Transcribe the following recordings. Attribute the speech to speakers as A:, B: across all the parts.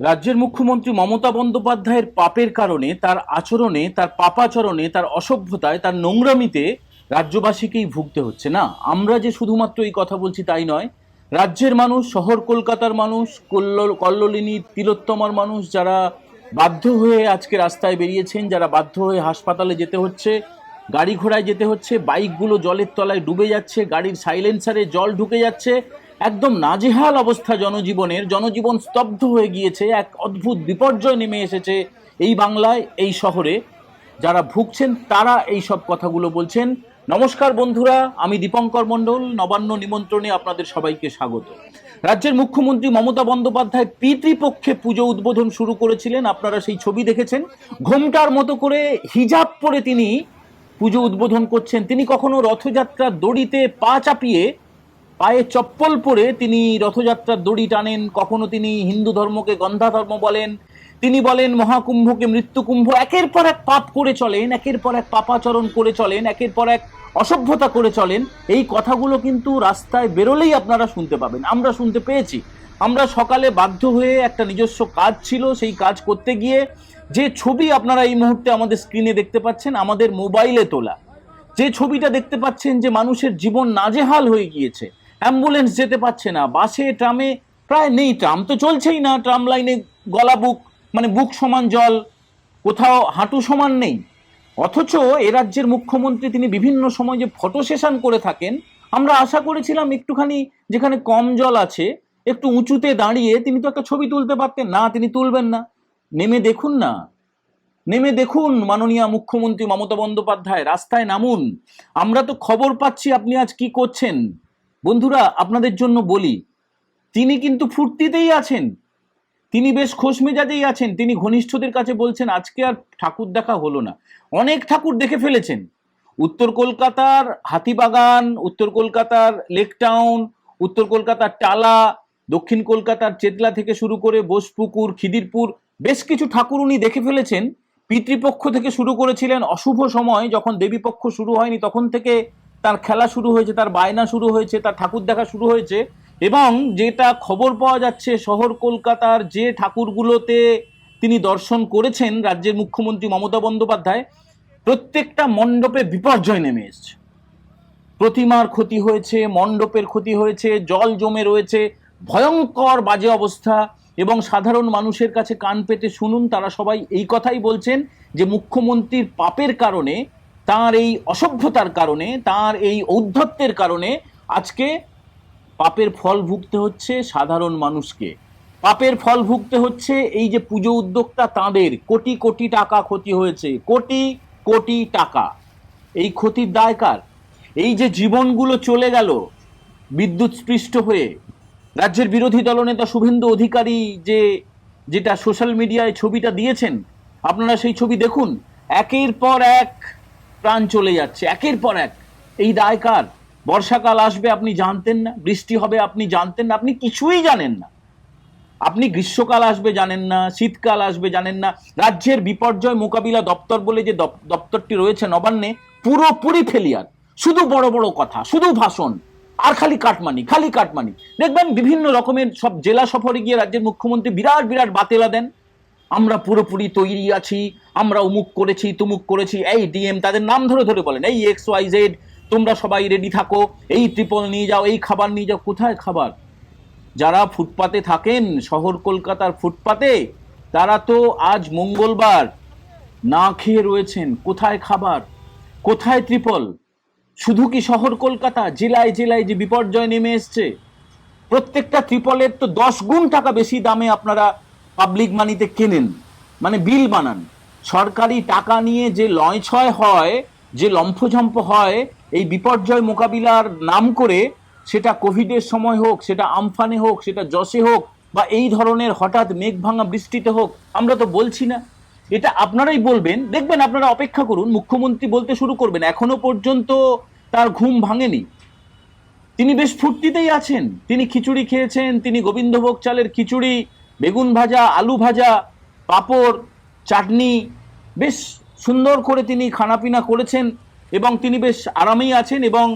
A: রাজ্যের মুখ্যমন্ত্রী মমতা বন্দ্যোপাধ্যায়ের পাপের কারণে, তার আচরণে, তার পাপাচরণে, তার অসভ্যতায়, তার নোংরামিতে রাজ্যবাসীকেই ভুগতে হচ্ছে। না, আমরা যে শুধুমাত্র এই কথা বলছি তাই নয়, রাজ্যের মানুষ, শহর কলকাতার মানুষ, কল্ল- কল্লোলিনী, তিলোত্তমার মানুষ যারা বাধ্য হয়ে আজকে রাস্তায় বেরিয়েছেন, যারা বাধ্য হয়ে হাসপাতালে যেতে হচ্ছে, গাড়ি ঘোড়ায় যেতে হচ্ছে, বাইকগুলো জলের তলায় ডুবে যাচ্ছে, গাড়ির সাইলেন্সারে জল ঢুকে যাচ্ছে একদম নাজেহাল অবস্থা জনজীবনের। জনজীবন স্তব্ধ হয়ে গিয়েছে, এক অদ্ভুত বিপর্যয় নেমে এসেছে এই বাংলায়, এই শহরে। যারা ভুগছেন তারা এই সব কথাগুলো বলছেন। নমস্কার বন্ধুরা, আমি দীপঙ্কর মণ্ডল, নবান্ন নিমন্ত্রণে আপনাদের সবাইকে স্বাগত। রাজ্যের মুখ্যমন্ত্রী মমতা বন্দ্যোপাধ্যায় পিতৃপক্ষে পুজো উদ্বোধন শুরু করেছিলেন, আপনারা সেই ছবি দেখেছেন। ঘোমটার মতো করে হিজাব পরে তিনি পুজো উদ্বোধন করছেন। তিনি কখনো রথযাত্রার দড়িতে পা চাপিয়ে পায়ে চপ্পল পরে তিনি রথযাত্রার দড়ি টানেন। কখনো তিনি হিন্দু ধর্মকে গন্ধা ধর্ম বলেন। তিনি বলেন, মহাকুম্ভকে মৃত্যুকুম্ভ একের পর এক পাপ করে চলেন, একের পর এক পাপাচরণ করে চলেন, একের পর এক অসভ্যতা করে চলেন। এই কথাগুলো কিন্তু রাস্তায় বেরোলেই আপনারা শুনতে পাবেন। আমরা শুনতে পেয়েছি। আমরা সকালে বাধ্য হয়ে একটা নিজস্ব কাজ ছিল, সেই কাজ করতে গিয়ে যে ছবি আপনারা এই মুহূর্তে আমাদের স্ক্রিনে দেখতে পাচ্ছেন, আমাদের মোবাইলে তোলা। যে ছবিটা দেখতে পাচ্ছেন যে মানুষের জীবন নাজেহাল হয়ে গিয়েছে। অ্যাম্বুলেন্স যেতে পারছে না, বাসে, ট্রামে, প্রায় নেই ট্রাম, তো চলছেই না ট্রাম লাইনে গলা বুক মানে বুক সমান জল, কোথাও হাঁটু সমান নেই। অথচ এ রাজ্যের মুখ্যমন্ত্রী তিনি বিভিন্ন সময় যে ফটো সেশন করে থাকেন, আমরা আশা করেছিলাম একটুখানি যেখানে কম জল আছে, একটু উঁচুতে দাঁড়িয়ে তিনি তো একটা ছবি তুলতে পারতেন। না, তিনি তুলবেন না। নেমে দেখুন না। নেমে দেখুন, মাননীয় মুখ্যমন্ত্রী মমতা বন্দ্যোপাধ্যায়, রাস্তায় নামুন। আমরা তো খবর পাচ্ছি আপনি আজ কি করছেন। বন্ধুরা, আপনাদের জন্য বলি, তিনি কিন্তু ফুর্তিতেই আছেন। তিনি বেশ খোশ মেজাজেই আছেন। তিনি ঘনিষ্ঠদের কাছে বলছেন, আজকে আর ঠাকুর দেখা হলো না। অনেক ঠাকুর দেখে ফেলেছেন। উত্তর কলকাতার হাতিবাগান, উত্তর কলকাতার লেক টাউন, উত্তর কলকাতার টালা, দক্ষিণ কলকাতার চেতলা থেকে শুরু করে বোসপুকুর, খিদিরপুর, বেশ কিছু ঠাকুর উনি দেখে ফেলেছেন। পিতৃপক্ষ থেকে শুরু করেছিলেন অশুভ সময়, যখন দেবীপক্ষ শুরু হয়নি তখন থেকে তার খেলা শুরু হয়েছে, তার বায়না শুরু হয়েছে, তার ঠাকুর দেখা শুরু হয়েছে এবং যেটা খবর পাওয়া যাচ্ছে, শহর কলকাতার যে ঠাকুরগুলোতে তিনি দর্শন করেছেন রাজ্যের মুখ্যমন্ত্রী মমতা বন্দ্যোপাধ্যায়, প্রত্যেকটা মণ্ডপে বিপর্যয় নেমে এসছে। প্রতিমার ক্ষতি হয়েছে, মণ্ডপের ক্ষতি হয়েছে, জল জমে রয়েছে, ভয়ঙ্কর বাজে অবস্থা এবং সাধারণ মানুষের কাছে কান পেতে শুনুন, তারা সবাই এই কথাই বলছেন যে মুখ্যমন্ত্রীর পাপের কারণে তার এই অসভ্যতার কারণে, তার এই ঔদ্ধত্যের কারণে আজকে পাপের ফল ভুগতে হচ্ছে সাধারণ মানুষকে। পাপের ফল ভুগতে হচ্ছে এই যে পুজো উদ্যোক্তা তাঁদের, কোটি কোটি টাকা ক্ষতি হয়েছে। কোটি কোটি টাকা। এই ক্ষতির দায় কার? এই যে জীবনগুলো চলে গেল, বিদ্যুৎ স্পৃষ্ট হয়ে, রাজ্যের বিরোধী দলনেতা শুভেন্দু অধিকারী যে, যেটা সোশ্যাল মিডিয়ায় ছবিটা দিয়েছেন, আপনারা সেই ছবি দেখুন। একের পর এক প্রাণ চলে যাচ্ছে, একের পর এক। এই দায় কার? বর্ষাকাল আসবে, আপনি জানতেন না। বৃষ্টি হবে, আপনি জানতেন না। আপনি কিছুই জানেন না। আপনি গ্রীষ্মকাল আসবে, জানেন না। শীতকাল আসবে, জানেন না। রাজ্যের বিপর্যয় মোকাবিলা দপ্তর বলে যে দপ- দপ্তরটি রয়েছে নবান্নে, পুরোপুরি ফেলিয়ার শুধু বড় বড় কথা, শুধু ভাষণ। আর খালি কাটমানি খালি কাটমানি। দেখবেন বিভিন্ন রকমের সব জেলা সফরে গিয়ে রাজ্যের মুখ্যমন্ত্রী বিরাট বিরাট বাতেলা দেন। আমরা পুরোপুরি তৈরি আছি আমরা উমুক করেছি, তুমুক করেছি। এই ডিএম তাদের নাম ধরে ধরে বলেন, এই এক্স ওয়াই জেড তোমরা সবাই রেডি থাকো, এই ট্রিপল নিয়ে যাও, এই খাবার নিয়ে যাও, কোথায় খাবার? যারা ফুটপাতে থাকেন, শহর কলকাতার ফুটপাতে, তারা তো আজ মঙ্গলবার না খেয়ে রয়েছেন, কোথায় খাবার? কোথায় ত্রিপল শুধু কি শহর কলকাতা? জেলায় জেলায় যে বিপর্যয় নেমে এসছে। প্রত্যেকটা ত্রিপলের তো দশ গুণ টাকা বেশি দামে আপনারা পাবলিক মানিতে কেনেন? মানে বিল বানান। সরকারি টাকা নিয়ে যে লয়ছয় হয়, যে লম্ফঝম্প হয়, এই বিপর্যয় মোকাবিলার নাম করে সেটা কোভিডের সময় হোক, সেটা আমফানে হোক, সেটা যশে হোক, বা এই ধরনের হঠাৎ মেঘ ভাঙা বৃষ্টিতে হোক, আমরা তো বলছি না। এটা আপনারাই বলবেন। দেখবেন আপনারা অপেক্ষা করুন, মুখ্যমন্ত্রী বলতে শুরু করবেন, এখনও পর্যন্ত তার ঘুম ভাঙেনি। তিনি বেশ ফুর্তিতেই আছেন। তিনি খিচুড়ি খেয়েছেন, তিনি গোবিন্দভোগ চালের খিচুড়ি বেগুন ভাজা, আলু ভাজা, পাঁপড়, চাটনি, বেশ সুন্দর করে তিনি খানাপিনা করেছেন এবং তিনি বেশ আরামেই আছেন এবং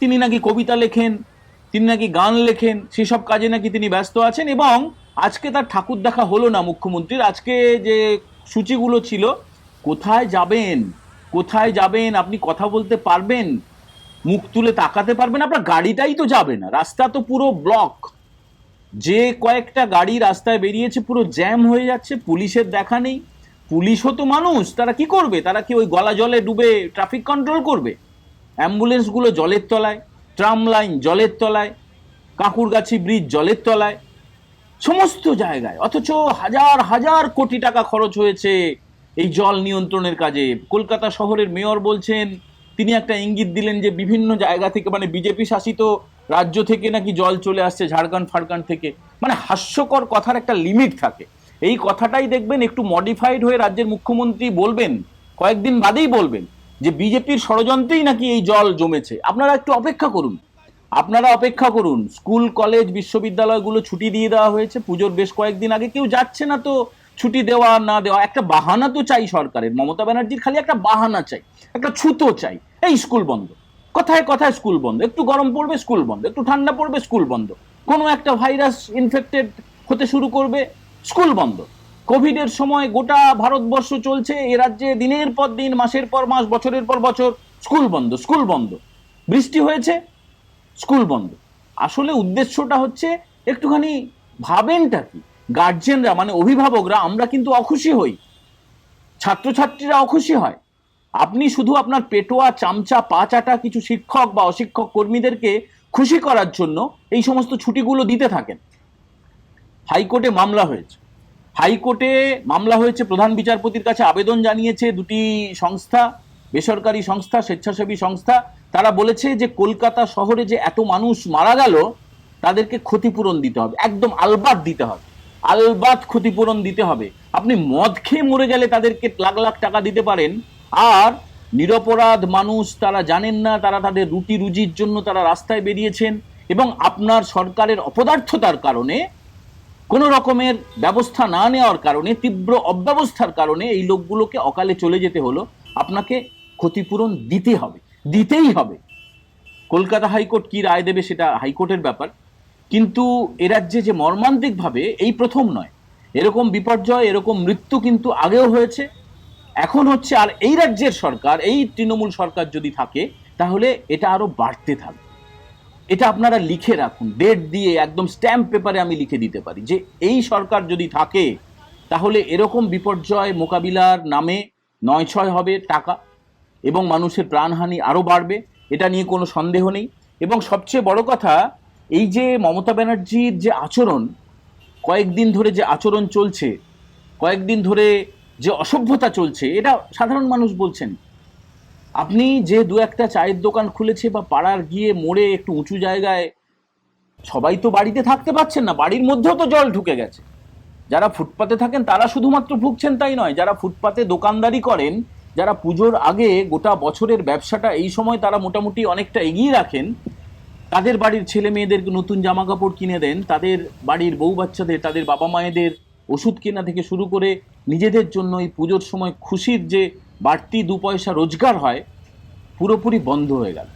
A: তিনি নাকি কবিতা লেখেন, তিনি নাকি গান লেখেন, সেসব কাজে নাকি তিনি ব্যস্ত আছেন এবং আজকে তার ঠাকুর দেখা হলো না মুখ্যমন্ত্রীর। আজকে যে সূচিগুলো ছিল, কোথায় যাবেন? কোথায় যাবেন? আপনি কথা বলতে পারবেন? মুখ তুলে তাকাতে পারবেন? আপনার গাড়িটাই তো যাবে না। রাস্তা তো পুরো ব্লক যে কয়েকটা গাড়ি রাস্তায় বেরিয়েছে, পুরো জ্যাম হয়ে যাচ্ছে, পুলিশের দেখা নেই। পুলিশও তো মানুষ, তারা কি করবে? তারা কি ওই গলা জলে ডুবে ট্রাফিক কন্ট্রোল করবে? অ্যাম্বুলেন্সগুলো জলের তলায় ট্রাম লাইন জলের তলায়, কাঁকুরগাছি ব্রিজ জলের তলায়, সমস্ত জায়গায়। অথচ হাজার হাজার কোটি টাকা খরচ হয়েছে এই জল নিয়ন্ত্রণের কাজে। কলকাতা শহরের মেয়র বলছেন, তিনি একটা ইঙ্গিত দিলেন যে বিভিন্ন জায়গা থেকে মানে বিজেপি শাসিত রাজ্য থেকে নাকি জল চলে আসছে ঝাড়খণ্ড, ফাড়খণ্ড থেকে। মানে হাস্যকর কথার একটা লিমিট থাকে। এই কথাটাই দেখবেন একটু মডিফাইড হয়ে রাজ্যের মুখ্যমন্ত্রী বলবেন, কয়েকদিন বাদেই বলবেন যে বিজেপির ষড়যন্ত্রেই নাকি এই জল জমেছে। আপনারা একটু অপেক্ষা করুন। আপনারা অপেক্ষা করুন। স্কুল, কলেজ, বিশ্ববিদ্যালয়গুলো ছুটি দিয়ে দেওয়া হয়েছে। পুজোর বেশ কয়েকদিন আগে কেউ যাচ্ছে না তো ছুটি দেওয়া, না দেওয়া। একটা বাহানা তো চাই সরকারের। মমতা ব্যানার্জির খালি একটা বাহানা চাই, একটা ছুতো চাই। এই স্কুল বন্ধ। কথায় কথায় স্কুল বন্ধ। একটু গরম পড়বে স্কুল বন্ধ। একটু ঠান্ডা পড়বে স্কুল বন্ধ। কোনো একটা ভাইরাস ইনফেক্টেড হতে শুরু করবে স্কুল বন্ধ। কোভিডের সময় গোটা ভারতবর্ষ চলছে, এ রাজ্যে দিনের পর দিন, মাসের পর মাস, বছরের পর বছর স্কুল বন্ধ স্কুল বন্ধ। বৃষ্টি হয়েছে স্কুল বন্ধ। আসলে উদ্দেশ্যটা হচ্ছে একটুখানি ভাবেনটা কি? গার্জেনরা মানে অভিভাবকরা, আমরা কিন্তু অখুশি হই। ছাত্রছাত্রীরা অখুশি হয়। আপনি শুধু আপনার পেটোয়া, চামচা, পা চাটা কিছু শিক্ষক বা অশিক্ষক কর্মীদেরকে খুশি করার জন্য এই সমস্ত ছুটিগুলো দিতে থাকেন। হাইকোর্টে মামলা হয়েছে। হাইকোর্টে মামলা হয়েছে, প্রধান বিচারপতির কাছে আবেদন জানিয়েছে দুটি সংস্থা, বেসরকারি সংস্থা, স্বেচ্ছাসেবী সংস্থা। তারা বলেছে যে কলকাতা শহরে যে এত মানুষ মারা গেল, তাদেরকে ক্ষতিপূরণ দিতে হবে। একদম আলবাত দিতে হবে। আলবাত ক্ষতিপূরণ দিতে হবে। আপনি মদ খেয়ে মরে গেলে তাদেরকে লাখ লাখ টাকা দিতে পারেন। আর নিরপরাধ মানুষ তারা জানেন না, তারা তাদের রুটি রুজির জন্য তারা রাস্তায় বেরিয়েছেন এবং আপনার সরকারের অপদার্থতার কারণে, কোনো রকমের ব্যবস্থা না নেওয়ার কারণে, তীব্র অব্যবস্থার কারণে এই লোকগুলোকে অকালে চলে যেতে হলো। আপনাকে ক্ষতিপূরণ দিতে হবে, দিতেই হবে। কলকাতা হাইকোর্ট কি রায় দেবে সেটা হাইকোর্টের ব্যাপার। কিন্তু এ রাজ্যে যে মর্মান্তিকভাবে, এই প্রথম নয়। এরকম বিপর্যয়, এরকম মৃত্যু কিন্তু আগেও হয়েছে। এখন হচ্ছে আর এই রাজ্যের সরকার, এই তৃণমূল সরকার যদি থাকে, তাহলে এটা আরও বাড়তে থাকবে। এটা আপনারা লিখে রাখুন, ডেট দিয়ে একদম স্ট্যাম্প পেপারে আমি লিখে দিতে পারি যে এই সরকার যদি থাকে, তাহলে এরকম বিপর্যয় মোকাবিলার নামে নয় ছয় হবে টাকা এবং মানুষের প্রাণহানি আরও বাড়বে, এটা নিয়ে কোনো সন্দেহ নেই। এবং সবচেয়ে বড় কথা, এই যে মমতা ব্যানার্জির যে আচরণ, কয়েকদিন ধরে যে আচরণ চলছে, কয়েকদিন ধরে যে অসভ্যতা চলছে, এটা সাধারণ মানুষ বলছেন। আপনি যে দু একটা চায়ের দোকান খুলেছে বা পাড়ার গিয়ে মোড়ে একটু উঁচু জায়গায়, সবাই তো বাড়িতে থাকতে পারছেন না, বাড়ির মধ্যেও তো জল ঢুকে গেছে। যারা ফুটপাতে থাকেন, তারা শুধুমাত্র ভুগছেন তাই নয়, যারা ফুটপাতে দোকানদারি করেন, যারা পুজোর আগে গোটা বছরের ব্যবসাটা এই সময় তারা মোটামুটি অনেকটা এগিয়ে রাখেন, তাদের বাড়ির ছেলে মেয়েদেরকে নতুন জামা কাপড় কিনে দেন, তাদের বাড়ির বউ বাচ্চাদের, তাদের বাবা মায়েদের ওষুধ কেনা থেকে শুরু করে নিজেদের জন্য এই পুজোর সময় খুশির যে বাড়তি দু পয়সা রোজগার হয়, পুরোপুরি বন্ধ হয়ে গেল।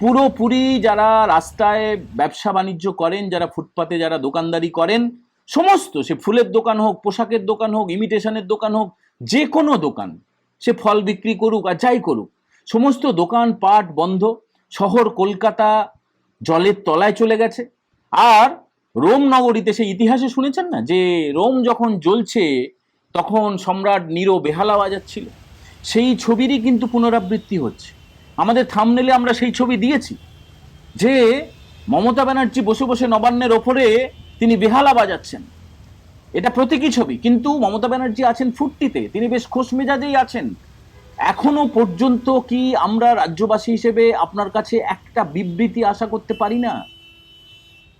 A: পুরোপুরি যারা রাস্তায় ব্যবসা বাণিজ্য করেন, যারা ফুটপাতে যারা দোকানদারি করেন, সমস্ত সে ফুলের দোকান হোক, পোশাকের দোকান হোক ইমিটেশনের দোকান হোক, যে কোনো দোকান, সে ফল বিক্রি করুক আর যাই করুক, সমস্ত দোকান পাট বন্ধ, শহর কলকাতা জলের তলায় চলে গেছে। আর রোম নগরীতে সেই ইতিহাসে শুনেছেন না? যে রোম যখন জ্বলছে তখন সম্রাট নিরো বেহালা বাজাচ্ছিল। সেই ছবিরই কিন্তু পুনরাবৃত্তি হচ্ছে। আমাদের থামনেলে আমরা সেই ছবি দিয়েছি, যে মমতা ব্যানার্জি বসে বসে নবান্নের ওপরে তিনি বেহালা বাজাচ্ছেন। এটা প্রতীকী ছবি, কিন্তু মমতা ব্যানার্জি আছেন ফুটটিতে তিনি বেশ খোশ মেজাজেই আছেন। এখনও পর্যন্ত কি আমরা রাজ্যবাসী হিসেবে আপনার কাছে একটা বিবৃতি আশা করতে পারি না?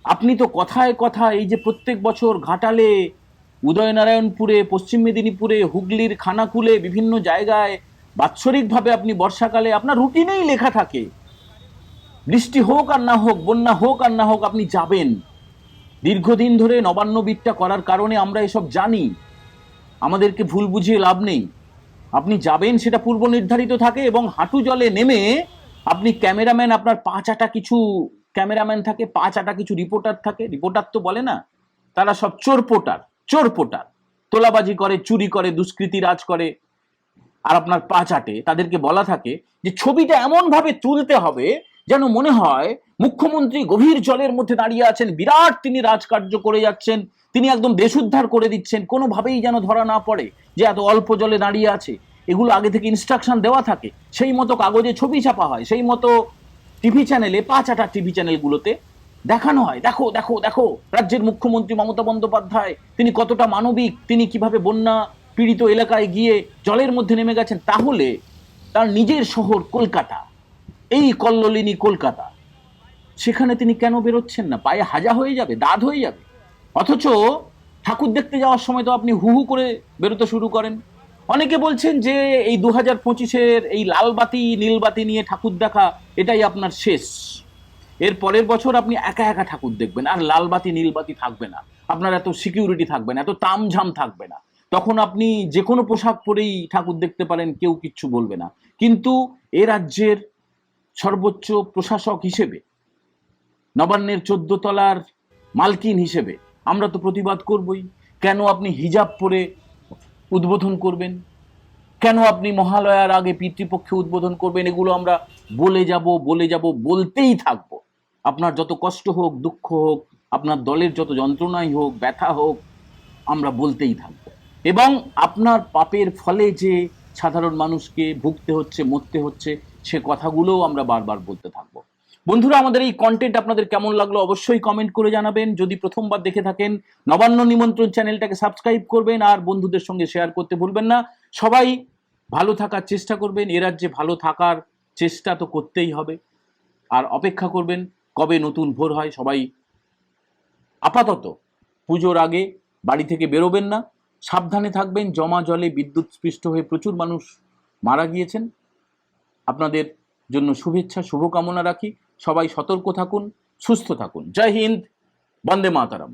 A: আপনি তো কথায় কথা এই যে প্রত্যেক বছর ঘাটালে উদয়নারায়ণপুরে, পশ্চিম মেদিনীপুরে, হুগলির খানাকুলে, বিভিন্ন জায়গায় বাৎসরিকভাবে আপনি বর্ষাকালে আপনার রুটিনেই লেখা থাকে। বৃষ্টি হোক আর না হোক, বন্যা হোক আর না হোক, আপনি যাবেন। দীর্ঘদিন ধরে নবান্ন বিটটা করার কারণে আমরা এসব জানি। আমাদেরকে ভুল বুঝিয়ে লাভ নেই। আপনি যাবেন, সেটা পূর্ব নির্ধারিত থাকে এবং হাঁটু জলে নেমে আপনি ক্যামেরাম্যান আপনার পাঁচ আটা কিছু ক্যামেরাম্যান থাকে, পাঁচ আটা কিছু রিপোর্টার থাকে। রিপোর্টার তো বলে না, তারা সব চোরপোটার চোরপোটার তোলাবাজি করে, চুরি করে, দুষ্কৃতি রাজ করে। আর আপনার পা চাটে। তাদেরকে বলা থাকে যে, ছবিটা এমন ভাবে তুলতে হবে যেন মনে হয় মুখ্যমন্ত্রী গভীর জলের মধ্যে দাঁড়িয়ে আছেন, বিরাট তিনি রাজকার্য করে যাচ্ছেন, তিনি একদম দেশ উদ্ধার করে দিচ্ছেন, কোনোভাবেই যেন ধরা না পড়ে যে এত অল্প জলে দাঁড়িয়ে আছে। এগুলো আগে থেকে ইনস্ট্রাকশন দেওয়া থাকে। সেই মতো কাগজে ছবি ছাপা হয়। সেই মতো টিভি চ্যানেলে পাঁচ চাটা টিভি চ্যানেলগুলোতে দেখানো হয়। দেখো দেখো দেখো, রাজ্যের মুখ্যমন্ত্রী মমতা বন্দ্যোপাধ্যায়, তিনি কতটা মানবিক, তিনি কীভাবে বন্যা পীড়িত এলাকায় গিয়ে জলের মধ্যে নেমে গেছেন, তাহলে তার নিজের শহর কলকাতা, এই কল্লোলিনী কলকাতা। সেখানে তিনি কেন বেরোচ্ছেন না? পায়ে হাজা হয়ে যাবে, দাঁত হয়ে যাবে। অথচ ঠাকুর দেখতে যাওয়ার সময় তো আপনি হু হু করে বেরোতে শুরু করেন। অনেকে বলছেন যে এই দু হাজার পঁচিশের এই লালবাতি নীলবাতি নিয়ে ঠাকুর দেখা, এটাই আপনার শেষ। এর পরের বছর আপনি একা একা ঠাকুর দেখবেন, আর লাল বাতি, নীল বাতি থাকবে না। আপনার এত সিকিউরিটি থাকবে না, এত তামঝাম থাকবে না। তখন আপনি যে কোনো পোশাক পরেই ঠাকুর দেখতে পারেন, কেউ কিচ্ছু বলবে না। কিন্তু এ রাজ্যের সর্বোচ্চ প্রশাসক হিসেবে, নবান্নের চোদ্দ তলার মালকিন হিসেবে আমরা তো প্রতিবাদ করবই। কেন আপনি হিজাব পরে উদ্বোধন করবেন? কেন আপনি মহালয়ার আগে পিতৃপক্ষে উদ্বোধন করবেন? এগুলো আমরা বলে যাব বলে যাব, বলতেই থাকব। আপনার যত কষ্ট হোক, দুঃখ হোক, আপনার দলের যত যন্ত্রণাই হোক, ব্যথা হোক, আমরা বলতেই থাকব। এবং আপনার পাপের ফলে যে সাধারণ মানুষকে ভুগতে হচ্ছে, মরতে হচ্ছে, সে কথাগুলোও আমরা বারবার বলতে থাকব। বন্ধুরা, আমাদের এই কন্টেন্ট আপনাদের কেমন লাগল অবশ্যই কমেন্ট করে জানাবেন। যদি প্রথমবার দেখে থাকেন, নবান্ন নিমন্ত্রণ চ্যানেলটাকে সাবস্ক্রাইব করবেন আর বন্ধুদের সঙ্গে শেয়ার করতে ভুলবেন না। সবাই ভালো থাকার চেষ্টা করবেন। এ রাজ্যে ভালো থাকার চেষ্টা তো করতেই হবে। আর অপেক্ষা করবেন কবে নতুন ভোর হয় সবাই আপাতত পুজোর আগে বাড়ি থেকে বেরোবেন না, সাবধানে থাকবেন, জমা জলে বিদ্যুৎ স্পৃষ্ট হয়ে প্রচুর মানুষ মারা গিয়েছেন। আপনাদের জন্য শুভেচ্ছা, শুভকামনা রাখি। সবাই সতর্ক থাকুন, সুস্থ থাকুন। জয় হিন্দ, বন্দে মাতারাম।